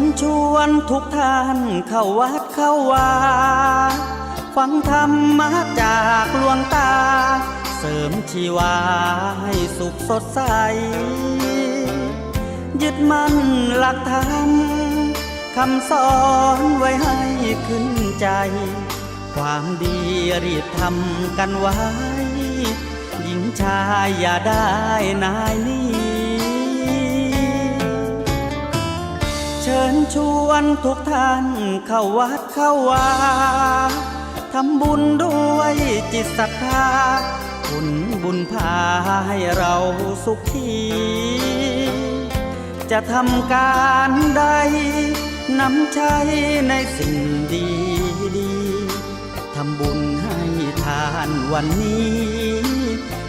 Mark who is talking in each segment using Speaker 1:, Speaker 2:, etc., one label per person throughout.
Speaker 1: ญชวนทุกท่านเข้าวัดเข้าวาฟังธรรมะจากหลวงตา เสริมชีวาให้สุขสดใส ยึดมั่นหลักธรรมคำสอนไว้ให้ขึ้นใจ ความดีรีบทำกันไว้ หญิงชายอย่าได้นายนี้ ชวนทุกท่านเข้าวัดเข้าวาทำบุญด้วยจิตศรัทธาบุญบุญพาให้เราสุขี จะทำการใดนำใช้ในสิ่งดีดีทำบุญให้ทานวันนี้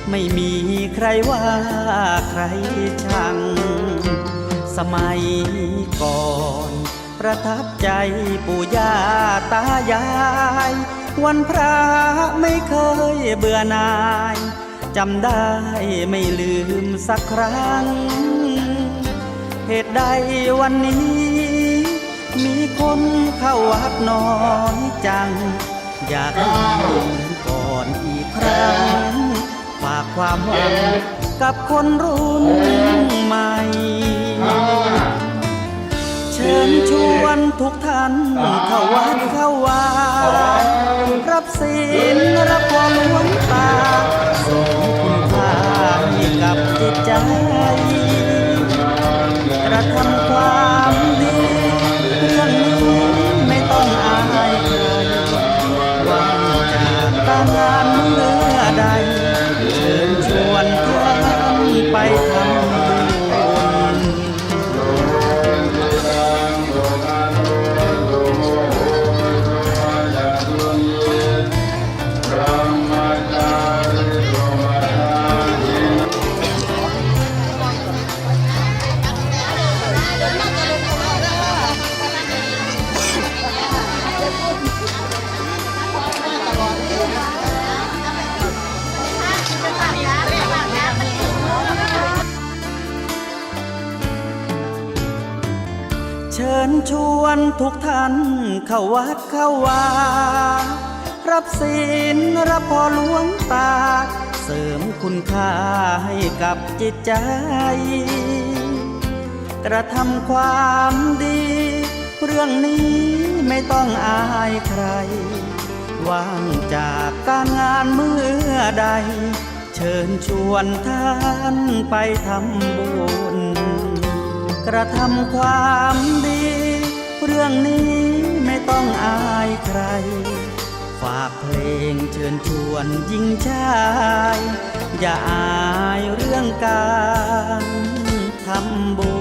Speaker 1: ไม่มีใครว่าใครชัง สมัยก่อน ประทับใจปู่ย่าตายาย วันพระไม่เคยเบื่อนายจำได้ไม่ลืมสักครั้ง เหตุใดวันนี้ มีคนเข้าวัดน้อยจัง อยากให้เหมือนก่อนอีกครั้ง ฝากความหวังกับคนรุ่นใหม่ เชิญชวนทุกท่านเข้าวัดเข้าวารับศีลรับควงต ญชวนทุกท่านเข้าวัดเข้าวา รับศีลรับพรหลวงตา เสริมคุณค่าให้กับจิตใจ กระทำความดี เรื่องนี้ไม่ต้องอายใคร ว่างจากการงานเมื่อใด เชิญชวนท่านไปทำบุญ กระทำความดี เรื่องนี้ไม่ต้องอายใคร ฝากเพลงเชิญชวนยิ่งชาย อย่าอายเรื่องการทำบุญ